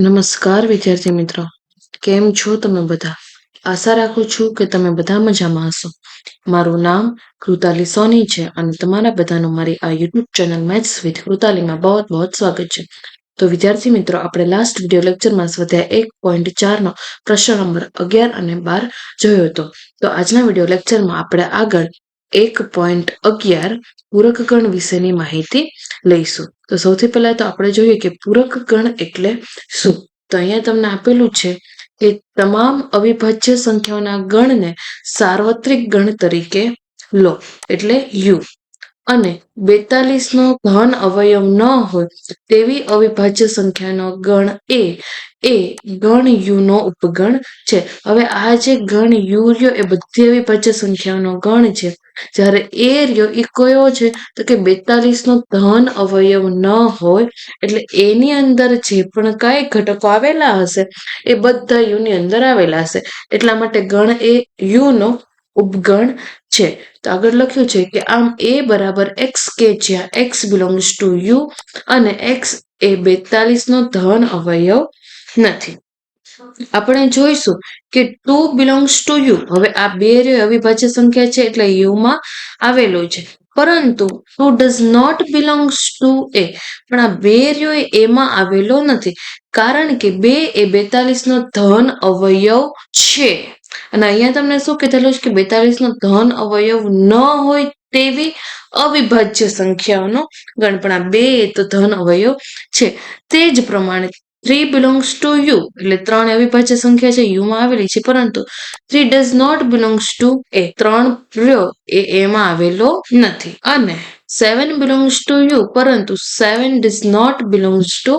નમસ્કાર, વિદ્યાર્થી મિત્રો. કેમ છો તમે બધા? આશા રાખું છું કે તમે બધા મજામાં હશો. મારું નામ કૃતાલી સોની છે અને તમારા બધાનું મારી આ યુટ્યુબ ચેનલ મેથ્સ વિથ કૃતાલીમાં બહુ બહુ સ્વાગત છે. તો વિદ્યાર્થી મિત્રો, આપણે લાસ્ટ વીડિયો લેક્ચરમાં સ્વાધ્યાય એક પોઈન્ટ ચારનો પ્રશ્ન નંબર અગિયાર અને બાર જોયો હતો. તો આજના વીડિયો લેક્ચરમાં આપણે આગળ એક પોઈન્ટ અગિયાર પૂરક ગણ વિશેની માહિતી લઈશું. તો સૌથી પહેલા તો આપણે જોઈએ કે પૂરક ગણ એટલે શું? તો અહીંયા તમને આપેલું છે કે તમામ અવિભાજ્ય સંખ્યાઓના ગણને સાર્વત્રિક ગણ તરીકે લો, એટલે યુ. અને બેતાલીસ નો ધન અવયવ ન હોય તેવી અવિભાજ્ય સંખ્યાનો ગણ એ એ ગણ યુ નો ઉપગણ છે. હવે આ જે ગણ યુ રહ્યો એ બધી અવિભાજ્ય સંખ્યાઓનો ગણ છે. જ્યારે એ રહ્યો એ કયો છે? તો કે બેતાલીસ નો ધન અવયવ ન હોય, એટલે એની અંદર જે પણ કઈ ઘટકો આવેલા હશે, એ બધા યુ ની અંદર આવેલા હશે. એટલા માટે ગણ એ યુ નો ઉપગણ છે. તો આગળ લખ્યું છે કે આમ એ બરાબર એક્સ કે જ્યાં એક્સ બિલોંગ્સ ટુ યુ અને એક્સ એ બેતાલીસ નો ધન અવયવ નથી. આપણે જોઈશું કે ટુ બિલોંગ્સ ટુ યુ. હવે આ બે અવિભાજ્ય સંખ્યા છે એટલે યુમાં આવેલું છે. પરંતુ two does not belongs to A. પણ આ બે એમાં આવેલો નથી. કારણ કે બે એ બેતાલીસ નો ધન અવયવ છે. અને અહીંયા તમને શું કીધેલું છે કે બેતાલીસ નો ધન અવયવ ન હોય તેવી અવિભાજ્ય સંખ્યાઓનો ગણ. પણ આ બે તો ધન અવયવ છે. તે જ પ્રમાણે થ્રી બિલોંગ્સ ટુ યુ એટલે ત્રણ અવિભાજ્ય સંખ્યા છે, યુમાં આવેલી છે. પરંતુ three does not belongs to A ત્રણ રહ્યો, એ એમાં આવેલો નથી. અને સેવન બિલોંગ્સ ટુ યુ પરંતુ seven does not belongs to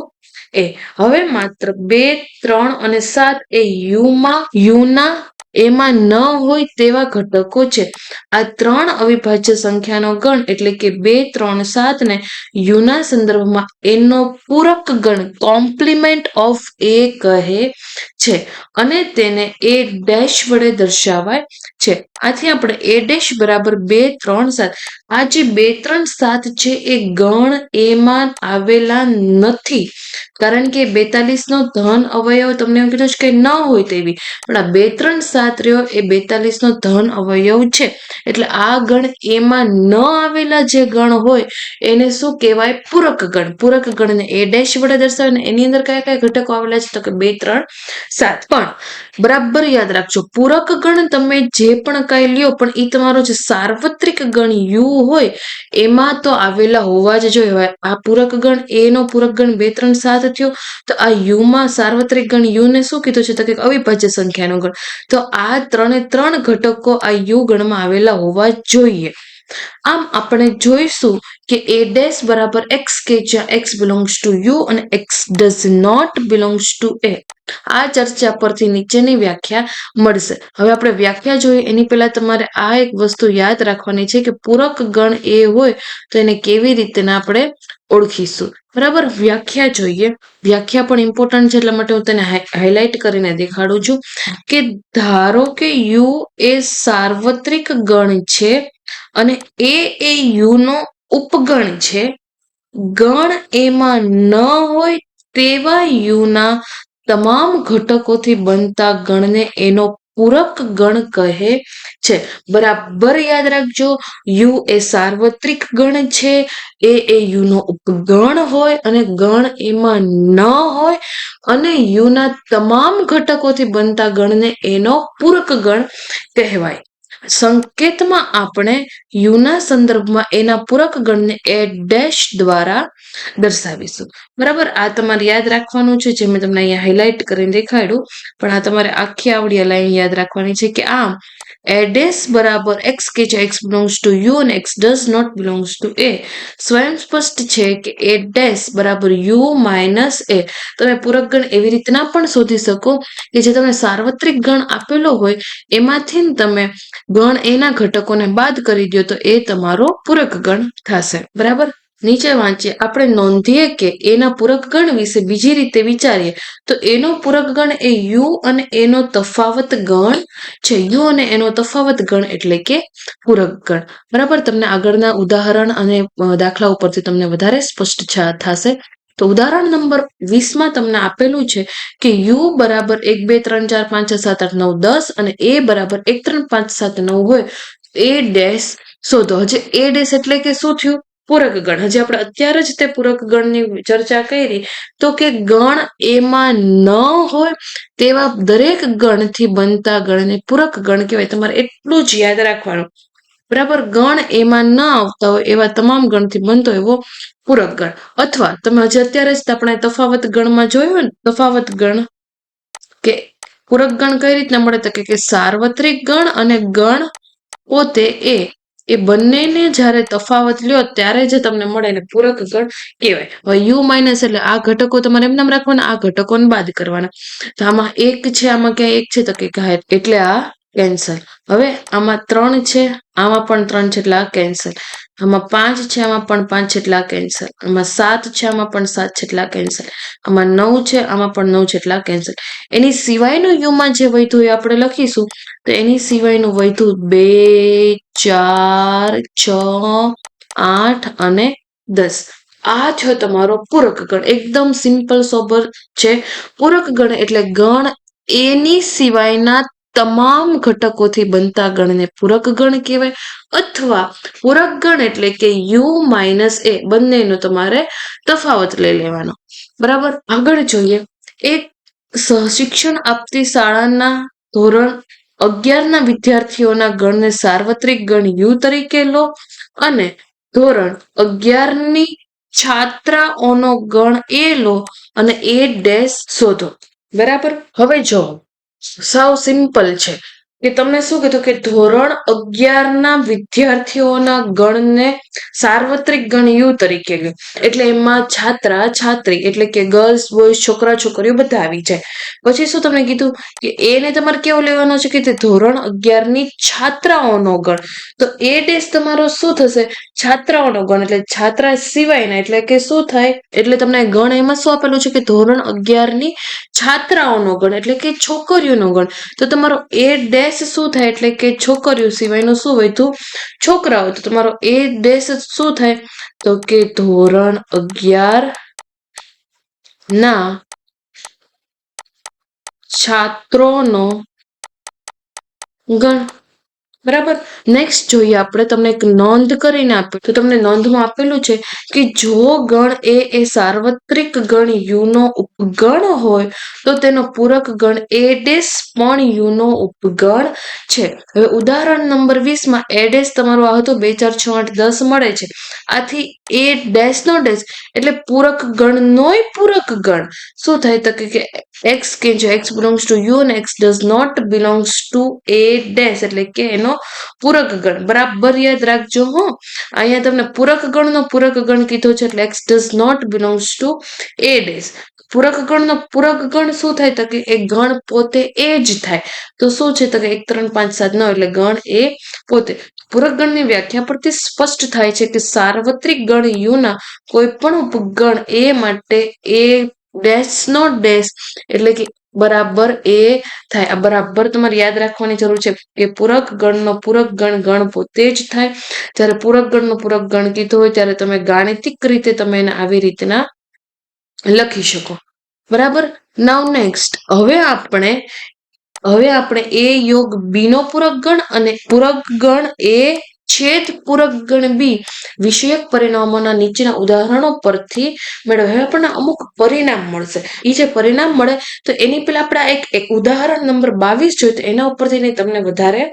A. હવે માત્ર બે, ત્રણ અને સાત એ યુમાં, યુના એમાં ન હોય તેવા ઘટકો છે. આ ત્રણ અવિભાજ્ય સંખ્યાનો ગણ એટલે કે બે, ત્રણ, સાત ને યુના સંદર્ભમાં એનો પૂરક ગણ કોમ્પ્લિમેન્ટ ઓફ એ કહે છે અને તેને એ ડેશ વડે દર્શાવાય છે. આથી આપણે એ ડેશ બરાબર બે, ત્રણ, સાત આ જે બે, ત્રણ, સાત છે એ ગણ એમાં આવેલા નથી. કારણ કે બેતાલીસ નો ધન અવયવ તમને એમ કીધું છે કે ન હોય તેવી. પણ આ બે ત્રણ સાત રહ્યો એ બેતાલીસ નો ધન અવયવ છે. એટલે આ ગણ એમાં ન આવેલા જે ગણ હોય એને શું કહેવાય? પૂરક ગણ. પૂરક ગણને એ ડેશ વડે દર્શાવે એની અંદર કયા કયા ઘટકો આવેલા છે? તો કે બે, ત્રણ, સાત. પણ બરાબર યાદ રાખજો. પૂરક ગણ તમે જે પણ કઈ લ્યો, પણ એ તમારો જે સાર્વત્રિક ગણ યુ હોય, એમાં તો આવેલા હોવા જ જોઈએ. આ પૂરક ગણ, એનો પૂરક ગણ બે, ત્રણ, સાત થયો, તો આ યુમાં સાર્વત્રિક ગણ યુ ને શું કીધું છે? તો કે અવિભાજ્ય સંખ્યાનો ગણ. તો આ ત્રણે ત્રણ ઘટકો આ યુ ગણમાં આવેલા હોવા જોઈએ. આમ આપણે જોઈશું કે એ ડેશ બરાબર એક્સ કે જ્યાં એક્સ બિલોંગ્સ ટુ યુ અને X does not belongs to A. આ ચર્ચા પરથી નીચેની વ્યાખ્યા મળશે. હવે આપણે વ્યાખ્યા જોઈએ. એની પહેલા તમારે આ એક વસ્તુ યાદ રાખવાની છે કે પૂરક ગણ એ હોય તો એને કેવી રીતે આપણે ઓળખીશું. બરાબર? વ્યાખ્યા જોઈએ. વ્યાખ્યા પણ ઇમ્પોર્ટન્ટ છે એટલા માટે હું તેને હાઇલાઇટ કરીને દેખાડું છું કે ધારો કે યુ એ સાર્વત્રિક ગણ છે અને એ એ યુનો ઉપગણ છે. ગણ એમાં ન હોય તેવા યુના તમામ ઘટકોથી બનતા ગણને એનો પૂરક ગણ કહે છે. બરાબર યાદ રાખજો, યુ એ સાર્વત્રિક ગણ છે, એ એ યુનો ઉપગણ હોય અને ગણ એમાં ન હોય અને યુના તમામ ઘટકોથી બનતા ગણને એનો પૂરક ગણ કહેવાય. સંકેતમાં આપણે યુના સંદર્ભમાં એના પૂરક ગણને એ ડેશ દ્વારા દર્શાવીશું. બરાબર? આ તમારે યાદ રાખવાનું છે, જે મેં તમને અહીંયા હાઇલાઇટ કરીને દેખાડ્યું. પણ આ તમારે આખી આવડી લાઈન યાદ રાખવાની છે કે આમ એ ડેશ બરાબર એક્સ કે જે એક્સ બિલોંગ્સ ટુ યુ અને X does not belongs to A સ્વયં સ્પષ્ટ છે કે એ ડેશ બરાબર યુ માઇનસ એ તમે પૂરક ગણ એવી રીતના પણ શોધી શકો કે જે તમને સાર્વત્રિક ગણ આપેલો હોય, એમાંથી તમે ગણ એના ઘટકોને બાદ કરી દો તો એ તમારો પૂરક ગણ થશે. બરાબર? નીચે વાંચીએ આપણે નોંધીએ કે એના પૂરક ગણ વિશે બીજી રીતે વિચારીએ, તો એનો પૂરક ગણ એ યુ અને એનો તફાવત ગણ છે. યુ અને એનો તફાવત ગણ એટલે કે પૂરક ગણ બરાબર? તમને આગળના ઉદાહરણ અને દાખલા ઉપરથી તમને વધારે સ્પષ્ટ થશે. તો ઉદાહરણ નંબર વીસમાં તમને આપેલું છે કે યુ બરાબર એક, બે, ત્રણ, ચાર, પાંચ, છ, સાત, આઠ, નવ, દસ અને એ બરાબર એક, ત્રણ, પાંચ, સાત, નવ હોય. એ ડેશ શોધો. હજી એ ડેશ એટલે કે શું થયું? પૂરક ગણ હજી આપણે અત્યારે જ તે પૂરક ગણની ચર્ચા કરી, તો કે ગણ એમાં ન હોય તેવા દરેક ગણથી બનતા ગણને પૂરક ગણ કહેવાય. તમારે એટલું જ યાદ રાખવાનું. બરાબર? ગણ એમાં ન આવતા હોય એવા તમામ ગણથી બનતો એવો પૂરક ગણ અથવા તમે હજી અત્યારે જ આપણે તફાવત ગણમાં જોયું ને, તફાવત ગણ કે પૂરક ગણ કઈ રીતના મળે તો કે સાર્વત્રિક ગણ અને ગણ પોતે એ એ બંનેને જ્યારે તફાવત લ્યો, ત્યારે જે તમને મળે એને પૂરક ગણ કહેવાય. હવે યુ માઇનસ એટલે આ ઘટકો તમારે એમ નામ રાખવાના, આ ઘટકોને બાદ કરવાના. તો આમાં એક છે, આમાં ક્યાંય એક છે, તો કે એટલે આ કેન્સલ હવે આમાં ત્રણ છે, આમાં પણ ત્રણ છે, એટલે આ કેન્સલ આમાં પાંચ છે, આમાં પણ પાંચ જેટલા કેન્સલ આમાં સાત છે પણ સાત જેટલા કેન્સલ આમાં નવ છે, આમાં પણ નવ જેટલા કેન્સલ એની સિવાયનું યુમાં જે વૈધુ એ આપણે લખીશું. તો એની સિવાયનું વૈધુ બે, ચાર, છ, આઠ અને દસ. આ છે તમારો પૂરક ગણ. એકદમ સિમ્પલ સોબર છે. પૂરક ગણ એટલે ગણ એની સિવાયના તમામ ઘટકોથી બનતા ગણને પૂરક ગણ કહેવાય અથવા પૂરક ગણ એટલે કે યુ માઇનસ એ બંનેનો તમારે તફાવત લઈ લેવાનો. બરાબર? આગળ જોઈએ. એક શિક્ષણ આપતી શાળાના ધોરણ અગિયારના વિદ્યાર્થીઓના ગણને સાર્વત્રિક ગણ યુ તરીકે લો અને ધોરણ અગિયારની છાત્રાઓનો ગણ એ લો અને એ ડેશ શોધો. બરાબર? હવે જો સાવ સિમ્પલ છે. કે તમને શું કીધું કે ધોરણ અગિયારના વિદ્યાર્થીઓના ગણને સાર્વત્રિક ગણ યુ તરીકે ગયું. એટલે એમાં છાત્રા, છાત્રી એટલે કે ગર્લ્સ બોયઝ છોકરા, છોકરીઓ બધા આવી જાય. પછી શું તમને કીધું કે એને તમારે કેવો લેવાનો છે કે તે ધોરણ અગિયારની છાત્રાઓનો ગણ. તો એ ડેસ તમારો શું થશે? છાત્રાઓનો ગણ. એટલે છાત્રા સિવાયના એટલે કે શું થાય? એટલે તમને ગણ એમાં શું આપેલું છે કે ધોરણ અગિયારની છાત્રાઓનો ગણ એટલે કે છોકરીઓનો ગણ. તો તમારો એ ડેશ શું થાય એટલે કે છોકરીઓ સિવાયનું શું વધ્યું છોકરાઓ તો તમારો એ ડેશ શું થાય તો કે ધોરણ અગિયાર ના છાત્રોનો ગણ બરાબર? નેક્સ્ટ જોઈએ આપણે તમને એક નોંધ કરીને આપ્યું તો તમને નોંધમાં આપેલું છે કે જો ગણ એ એ સાર્વત્રિક ગણ યુનો ઉપગણ હોય, તો તેનો પૂરક ગણ એ ડેશ પણ યુનો ઉપગણ છે. હવે ઉદાહરણ નંબર વીસમાં એ તમારો આ હતો, બે, ચાર, છ, આઠ, દસ મળે છે. આથી એ ડેશ નો ડેશ એટલે પૂરક ગણ નોય પૂરક ગણ. શું થાય તો કે એક્સ કે જો એક્સ બિલોંગ્સ ટુ યુ અને X does not belongs to A dash એટલે કે એનો પૂરક ગણ. બરાબર યાદ રાખજો હો. અહીંયા તમને પૂરક ગણનો પૂરક ગણ કીધો છે એટલે X does not belongs to A days પૂરક ગણનો પૂરક ગણ શું થાય? તો કે એ ગણ પોતે એ જ થાય. તો શું છે? તો કે એક, ત્રણ, પાંચ, સાત, નવ એટલે ગણ એ પોતે. પૂરક ગણની વ્યાખ્યા પરથી સ્પષ્ટ થાય છે કે સાર્વત્રિક ગણ યુના કોઈ પણ ઉપગણ એ માટે એ ડેશ નો ડેશ એટલે કે બરાબર એ થાય. આ બરાબર તમારે યાદ રાખવાની જરૂર છે કે પૂરક ગણનો પૂરક ગણ ગણ પોતે જ થાય. જ્યારે પૂરક ગણનો પૂરક ગણ કીધો હોય ત્યારે તમે ગાણિતિક રીતે તમે એને આવી રીતના લખી શકો. બરાબર? નાવ નેક્સ્ટ હવે આપણે હવે આપણે એ યોગ બી નો પૂરક ગણ અને પૂરક ગણ એ છેદ પૂરક ગણ બી વિષયક પરિણામોના નીચેના ઉદાહરણો પરથી મેળવે આપણને અમુક પરિણામ મળશે. એ જે પરિણામ મળે તો એની પહેલા આપણે એક એક ઉદાહરણ નંબર બાવીસ જોઈએ તો એના ઉપરથી તમને વધારે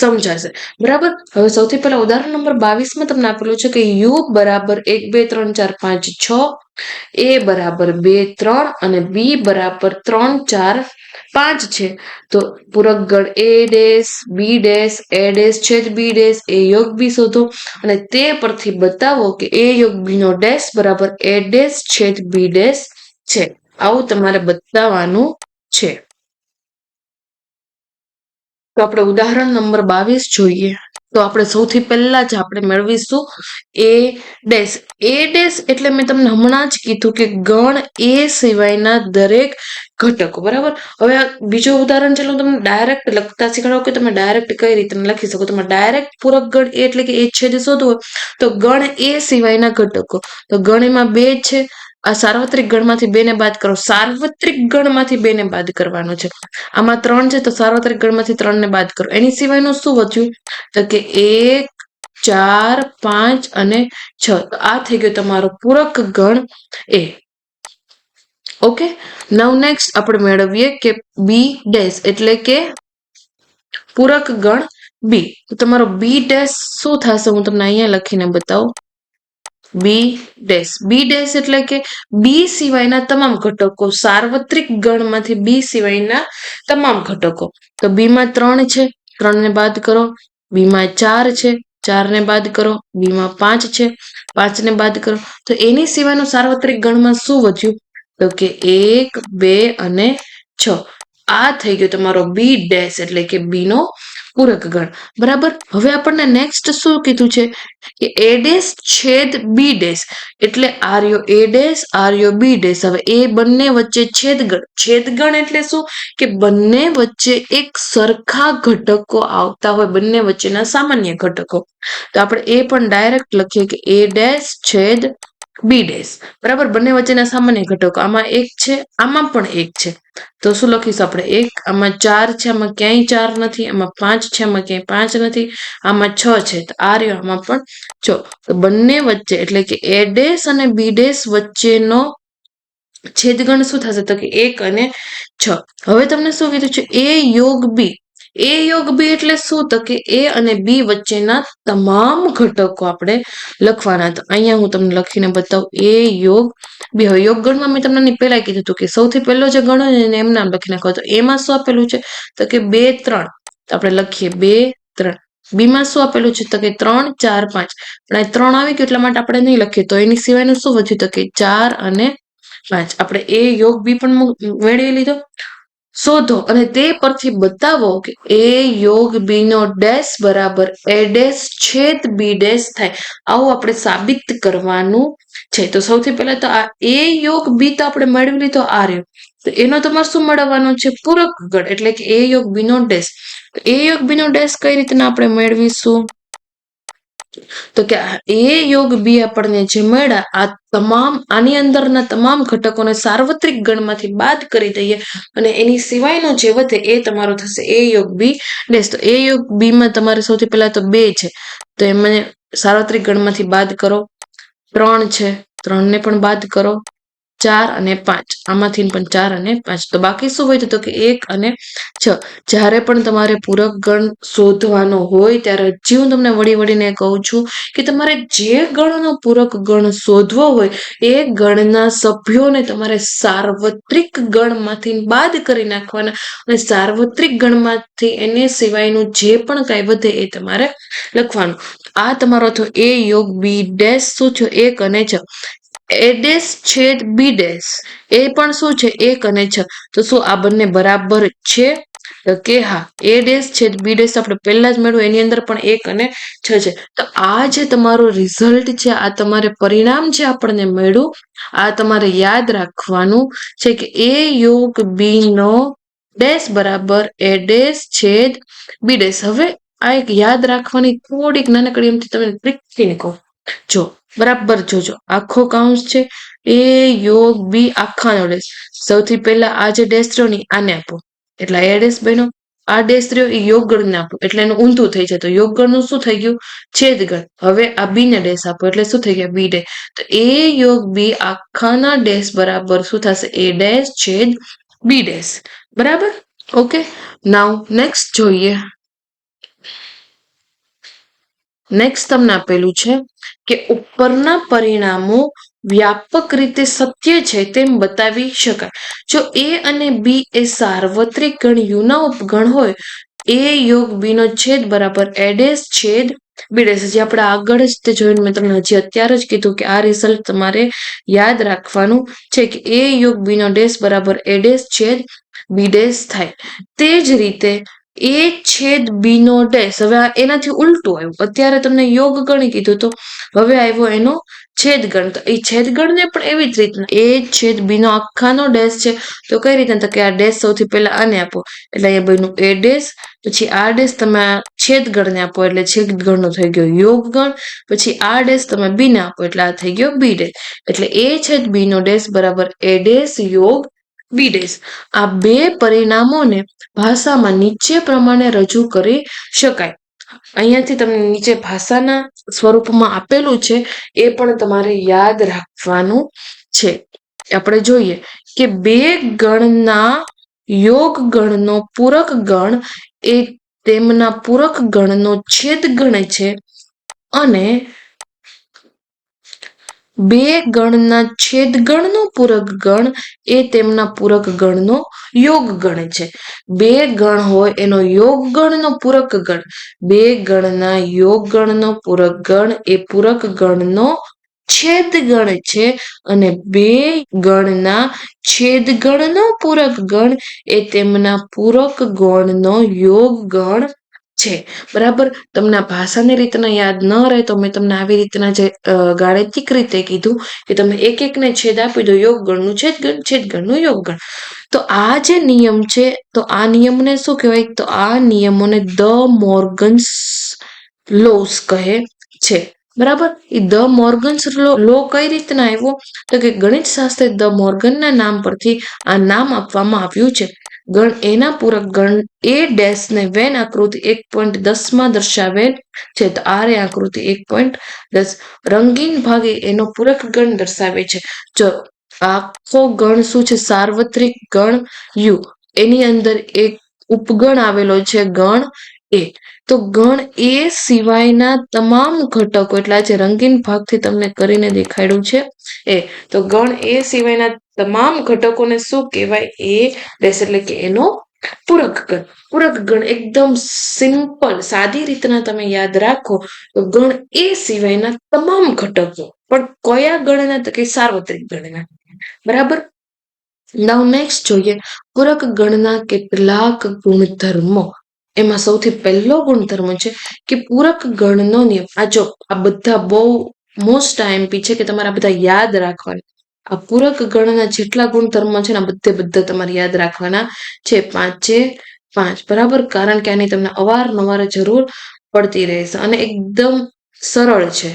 સમજાશે. બરાબર? હવે સૌથી પહેલા ઉદાહરણ નંબર બાવીસમાં તમને આપેલું છે કે યુ બરાબર એક, બે, ત્રણ, ચાર, પાંચ, છ, એ બરાબર બે, ત્રણ અને બી બરાબર ત્રણ, ચાર પાંચ છે. તો પૂરક ગણ A dash B dash A dash છેદ બી ડેશ એ યોગ બી શોધો. અને તે પરથી બતાવો કે એ યોગ બી નો ડેશ બરાબર એ ડેશ છેદ બી ડેશ છે. આવું તમારે બતાવવાનું છે. તો આપણે ઉદાહરણ નંબર બાવીસ જોઈએ. તો આપણે સૌથી પહેલા જ આપણે મેળવીશું એ ડેશ. એ ડેશ એટલે મેં તમને હમણાં જ કીધું કે ગણ એ સિવાયના દરેક ઘટકો, બરાબર? હવે બીજું ઉદાહરણ છે તમને ડાયરેક્ટ લખતા શીખવાડો કે તમે ડાયરેક્ટ કઈ રીતે લખી શકો? તમે ડાયરેક્ટ પૂરક ગણ એટલે કે એ છેદ શોધવો તો ગણ એ સિવાયના ઘટકો. તો ગણ એમાં બે છે. આ સાર્વત્રિક ગણમાંથી બેને બાદ કરો. સાર્વત્રિક ગણમાંથી બે ને બાદ કરવાનો છે. આમાં ત્રણ છે તો સાર્વત્રિક ગણમાંથી ત્રણ ને બાદ કરો. એની સિવાયનું શું વધ્યું? તો કે એક, ચાર, પાંચ અને છ. આ થઈ ગયો તમારો પૂરક ગણ એ. ઓકે? નવ નેક્સ્ટ આપણે મેળવીએ કે બી ડેશ એટલે કે પૂરક ગણ બી તમારો બી ડેશ શું થશે? હું તમને અહીંયા લખીને બતાવું. બી ડેશ બી ડેશ એટલે કે બી સિવાયના તમામ ઘટકો. સાર્વત્રિક ગણમાંથી બી સિવાયના તમામ ઘટકો. તો બીમાં ત્રણ છે ત્રણ ને બાદ કરો. બીમાં ચાર છે ચાર ને બાદ કરો. બીમાં પાંચ છે પાંચ ને બાદ કરો. તો એની સિવાયનું સાર્વત્રિક ગણમાં શું વધ્યું? તો કે એક, બે અને છ. આ થઈ ગયો તમારો બી ડેશ એટલે કે બી નો પૂરક ગણ. બરાબર? હવે આપણને નેક્સ્ટ શું કીધું છે? કે એ ડેશ છેદ બી ડેશ એટલે આર્યો એ ડેશ આર્યો બી ડેશ હવે એ બંને વચ્ચે છેદગણ. છેદગણ એટલે શું? કે બંને વચ્ચે એક સરખા ઘટકો આવતા હોય, બંને વચ્ચેના સામાન્ય ઘટકો. તો આપણે એ પણ ડાયરેક્ટ લખીએ કે એ ડેશ છેદ બી ડેશ બરાબર? બંને વચ્ચેના સામાન્ય ઘટકો. આમાં એક છે, આમાં પણ એક છે. તો શું લખીશું આપણે? એક, આમાં ચાર છે, આમાં ક્યાંય ચાર નથી, આમાં પાંચ છે, આમાં ક્યાંય પાંચ નથી, આમાં છ છે. તો આ રહ્યો આમાં પણ. છ તો બંને વચ્ચે, એટલે કે એ ડેશ અને બી ડેશ વચ્ચેનો છેદગણ શું થશે? તો કે એક અને છ. હવે તમને શું કીધું છે? એ યોગ બી એ યોગ બી એટલે શું? તો કે એ અને બી વચ્ચેના તમામ ઘટકો આપણે લખવાના. તો અહીંયા હું તમને લખીને બતાવું. એ યોગ, બી હવે યોગ ગણમાં મેં તમને પહેલા કીધું હતું કે સૌથી પહેલો જે ગણો એને એમ નામ લખી નાખો. તો એમાં શું આપેલું છે? તો કે બે, ત્રણ. આપણે લખીએ બે, ત્રણ. બીમાં શું આપેલું છે? તો કે ત્રણ, ચાર, પાંચ. પણ આ ત્રણ આવી ગયું એટલા માટે આપણે નહીં લખીએ. તો એની સિવાયનું શું વધ્યું? તો કે ચાર અને પાંચ. આપણે એ યોગ બી પણ મેળવી લીધો. શોધો અને તે પરથી બતાવો કે એ યોગ બી નો ડેશ બરાબર એ ડેશ છેદ બી ડેશ થાય. આવું આપણે સાબિત કરવાનું છે. તો સૌથી પહેલા તો આ એ યોગ બી તો આપણે મેળવી લીધો, આ રહ્યો. તો એનો તમારે શું મેળવવાનો છે? પૂરક ગણ, એટલે કે એ યોગ બી નો ડેશ એ યોગ બી નો ડેશ કઈ રીતના આપણે મેળવીશું? તો કે એ યોગ બી આપણને જે મળ્યા, આ તમામ, આની અંદરના તમામ ઘટકોને સાર્વત્રિક ગણમાંથી બાદ કરી દઈએ અને એની સિવાયનો જે વધે એ તમારો થશે. એ યોગ બી ડેશ તો એ યોગ બી માં તમારે સૌથી પહેલા તો બે છે. તો એમને સાર્વત્રિક ગણમાંથી બાદ કરો. ત્રણ છે, ત્રણને પણ બાદ કરો. ચાર અને પાંચ. આમાંથી પણ ચાર અને પાંચ. તો બાકી શું હોય તો કે એક અને છ. જ્યારે પણ તમારે પૂરક ગણ શોધવાનો હોય, ત્યારે હજી હું તમને વળી વળીને કહું છું કે તમારે જે ગણનો પૂરક ગણ શોધવો હોય, એ ગણના સભ્યોને તમારે સાર્વત્રિક ગણમાંથી બાદ કરી નાખવાના અને સાર્વત્રિક ગણમાંથી એને સિવાયનું જે પણ કાંઈ વધે એ તમારે લખવાનું. આ તમારો તો એ યોગ બી ડેશ શું છે એક અને છ. એ ડેશ છેદ બી ડેશ એ પણ શું છે? એક અને છ. તો શું આ બંને બરાબર છે? કે હા એ ડેસ છેદ બી ડેશ આપણે પહેલા જ મેળવ્યું. એની અંદર પણ એક અને છ છે. તો આ જે તમારું રિઝલ્ટ છે, આ તમારે પરિણામ જે આપણને મળ્યું, આ તમારે યાદ રાખવાનું છે કે એ યોગ બી નો ડેશ બરાબર એ ડેસ છેદ બી ડેશ હવે આ એક યાદ રાખવાની થોડીક નાનકડી એમથી તમે ટ્રીકથી કહો જો બરાબર જોજો. આખો કાઉન્સ છે એ યોગ બી આખાનો ડેશ સૌથી પહેલા આ જે ડેશ રહ્યો આને આપો. એટલે એ ડેશ બન્યો. આ ડેશ એ યોગ ગણ આપો. એટલે એનું ઊંધું થઈ જાય તો યોગ ગણનું શું થઈ ગયું? છેદગણ. હવે આ બી ને ડેશ આપો. એટલે શું થઈ ગયા? બી ડે તો એ યોગ બી આખાના ડેશ બરાબર શું થશે? એ ડેશ છેદ બી ડેશ બરાબર? ઓકે નાવ નેક્સ્ટ જોઈએ. નેક્સ્ટ તમને આપેલું છે કે ઉપરના પરિણામો વ્યાપક રીતે સત્ય છે તેમ બતાવી શકાય. જો એ અને બી એ સાર્વત્રિક ગણ યુના ઉપગણ હોય એ યોગ બી નો છેદ બરાબર એડેસ છેદ બીડેસ જે આપણે આગળ જ તે જોઈને મેં તમને હજી અત્યારે જ કીધું કે આ રિઝલ્ટ તમારે યાદ રાખવાનું છે કે એ યોગ બી નો ડેસ બરાબર એડેસ છેદ બીડેસ થાય. તે જ રીતે એ છેદ બી નો ડેશ હવે આ એનાથી ઉલટું આવ્યું. અત્યારે તમને યોગ ગણી કીધું તો હવે આવ્યો એનો છેદગણ. તો એ છેદગણને પણ એવી જ રીતના એ છેદ બી નો આખાનો ડેશ છે. તો કઈ રીતના તો કે આ ડેશ સૌથી પહેલા આને આપો. એટલે અહીંયા બન્યું એ ડેશ, પછી આ ડેશ તમે આ છેદગણને આપો. એટલે છેદગણનો થઈ ગયો યોગ ગણ પછી આ ડેશ તમે બી ને આપો. એટલે આ થઈ ગયો બી ડેશ. એટલે એ છેદ બી નો ડેશ બરાબર એ ડેશ યોગ બી આ બે પરિણામોને ભાષામાં નીચે પ્રમાણે રજૂ કરી શકાય. અહીંયાથી તમને નીચે ભાષાના સ્વરૂપમાં આપેલું છે, એ પણ તમારે યાદ રાખવાનું છે. આપણે જોઈએ કે બે ગણના યોગ ગણનો પૂરક ગણ એ તેમના પૂરક ગણનો છેદ ગણ છે અને બે ગણના છેદ ગણનો પૂરક ગણ એ તેમના પૂરક ગણનો યોગ ગણ છે. બે ગણ હોય એનો યોગ ગણનો પૂરક ગણ. બે ગણના યોગ ગણનો પૂરક ગણ એ પૂરક ગણનો છેદ ગણ છે અને બે ગણના છેદ ગણનો પૂરક ગણ એ તેમના પૂરક ગણનો યોગ ગણ છે. બરાબર? તમને ભાષાની રીતના યાદ ન રહે તો મેં તમને આવી રીતના જે ગાણિતિક રીતે કીધું કે તમે એક એકને છેદ આપી દો. યોગ ગણનું છેદ ગણ છેદ ગણનું યોગ ગણ તો આ જે નિયમ છે, તો આ નિયમને શું કહેવાય? તો આ નિયમોને ધ મોર્ગન્સ લોસ કહે છે. બરાબર? એ ધ મોર્ગન્સ લો કઈ રીતના આવ્યો? તો કે ગણિત શાસ્ત્રી ધ મોર્ગનના નામ પરથી આ નામ આપવામાં આવ્યું છે. ગણ એના પૂરક ગણ એ ડેશને વેન આકૃતિ એક પોઈન્ટ દસમાં દર્શાવેલ છે. તો આ રે આકૃતિ એક પોઈન્ટ દસ. રંગીન ભાગે એનો પૂરક ગણ દર્શાવે છે. જો આખો ગણ શું છે? સાર્વત્રિક ગણ યુ. એની અંદર એક ઉપગણ આવેલો છે ગણ. એ. તો ગણ એ સિવાયના તમામ ઘટકો, એટલે જે રંગીન ભાગથી તમને કરીને દેખાડ્યું છે, એ. તો ગણ એ સિવાયના તમામ ઘટકોને શું કહેવાય? એ ડેશ એટલે કે એનો પૂરક ગણ. પૂરક ગણ એકદમ સિમ્પલ, સાદી રીતના તમે યાદ રાખો, તો ગણ એ સિવાયના તમામ ઘટકો. પણ કયા ગણના? તો કે સાર્વત્રિક ગણના. બરાબર? નાવ નેક્સ્ટ જોઈએ. પૂરક ગણના કેટલાક ગુણધર્મો. એમાં સૌથી પહેલો ગુણધર્મ છે કે પૂરક ગણનો નિયમ. આ જો આ બધા બહુ મોસ્ટ આઈએમપી છે કે તમારે આ બધા યાદ રાખવાના. આ પૂરક ગણના જેટલા ગુણધર્મો છે ને બધે બધા તમારે યાદ રાખવાના છે. પાંચે પાંચ. બરાબર? કારણ કે આની તમને અવારનવાર જરૂર પડતી રહેશે અને એકદમ સરળ છે.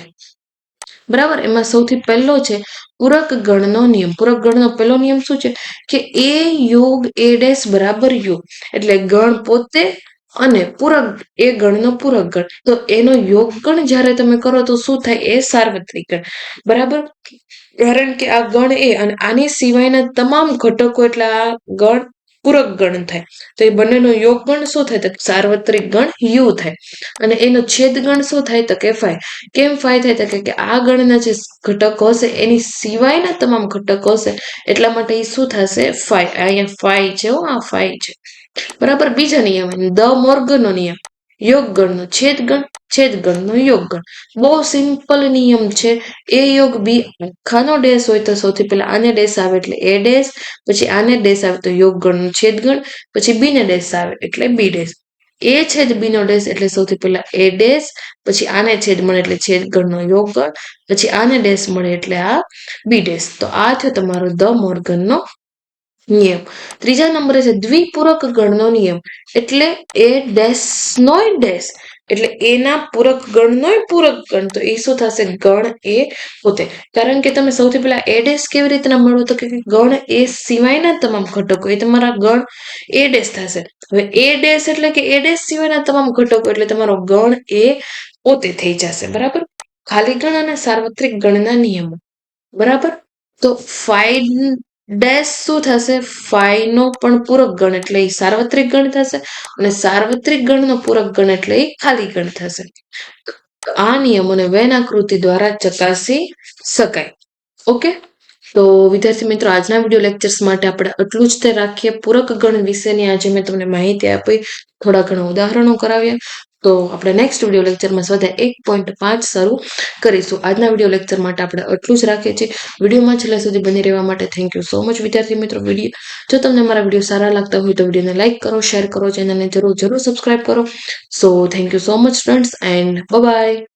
બરાબર? એમાં સૌથી પહેલો છે પૂરક ગણનો નિયમ. પૂરક ગણનો પહેલો નિયમ શું છે? કે એ યોગ એ ડેશ બરાબર યોગ એટલે ગણ પોતે અને પૂરક એ ગણનો પૂરક ગણ. તો એનો યોગ ગણ જ્યારે તમે કરો તો શું થાય? એ સાર્વત્રિક ગણ. બરાબર? કારણ કે આ ગણ એ અને આની સિવાયના તમામ ઘટકો એટલે આ ગણ પૂરક ગણ થાય. તો એ બંનેનો યોગ ગણ શું થાય? તો સાર્વત્રિક ગણ યુ થાય. અને એનો છેદ ગણ શું થાય? તો કે ફાય કેમ ફાય થાય? તો કે આ ગણના જે ઘટકો હશે, એની સિવાયના તમામ ઘટકો હશે. એટલા માટે એ શું થશે? ફાય. અહીંયા ફાય છે આ ફાય છે. બરાબર? બીજા નિયમ. દ મોર્ગનો નિયમ. યોગ ગણનો છેદ ગણ. છેદ ગણનો યોગ ગણ બહુ સિમ્પલ નિયમ છે. એ યોગ બી આખાનો ડેશ હોય તો સૌથી પહેલા આને ડેશ આવે એટલે એ ડેશ પછી આને ડેશ આવે તો યોગ ગણનો છેદ ગણ પછી બી ને ડેશ આવે એટલે બી ડેશ એ છેદ બી નો ડેશ એટલે સૌથી પહેલા એ ડેશ પછી આને છેદ મળે એટલે છેદ ગણનો યોગ ગણ પછી આને ડેશ મળે એટલે આ બી ડેશ તો આ થયો તમારો ધ મોર્ગનનો નિયમ. ત્રીજા નંબરે છે દ્વિપૂરક ગણનો નિયમ. એટલે એ ડેશ નોય ડેશ એટલે એના પૂરક ગણનો પૂરક ગણ, તો એ શું થશે? ગણ એ પોતે. કારણ કે તમે સૌથી પહેલા એ ડેશ કેવી રીતના મળો તો કે ગણ એ સિવાયના તમામ ઘટકો, એ તમારા ગણ એ ડેશ થશે. હવે એ ડેશ એટલે કે એ ડેશ સિવાયના તમામ ઘટકો, એટલે તમારો ગણ એ પોતે થઈ જશે. બરાબર? ખાલી ગણ અને સાર્વત્રિક ગણના નિયમો. બરાબર? તો ફાઈવ ડેશ શું થશે? ફાઈનો પણ પૂરક ગણ એટલે સાર્વત્રિક ગણ થશે અને સાર્વત્રિક ગણનો પૂરક ગણ એટલે ખાલી ગણ થશે. આ નિયમોને વેન આકૃતિ દ્વારા ચકાસી શકાય. ઓકે? તો વિદ્યાર્થી મિત્રો, આજના વીડિયો લેક્ચર્સ માટે આપણે આટલું જ તે રાખીએ. પૂરક ગણ વિશેની આજે મેં તમને માહિતી આપી. થોડા ઘણા ઉદાહરણો કરાવ્યા. તો આપણે નેક્સ્ટ વીડિયો લેક્ચરમાં સ્વાધ્યાય એક પોઈન્ટ પાંચ શરૂ કરીશું. આજના વીડિયો લેક્ચર માટે આપણે આટલું જ રાખીએ છીએ. વિડીયોમાં છેલ્લા સુધી બની રહેવા માટે થેન્ક યુ સો મચ વિદ્યાર્થી મિત્રો વીડિયો જો તમને મારા વીડિયો સારા લાગતા હોય તો વિડીયોને લાઇક કરો શેર કરો ચેનલને જરૂર જરૂર સબસ્ક્રાઇબ કરો. So thank you so much friends and bye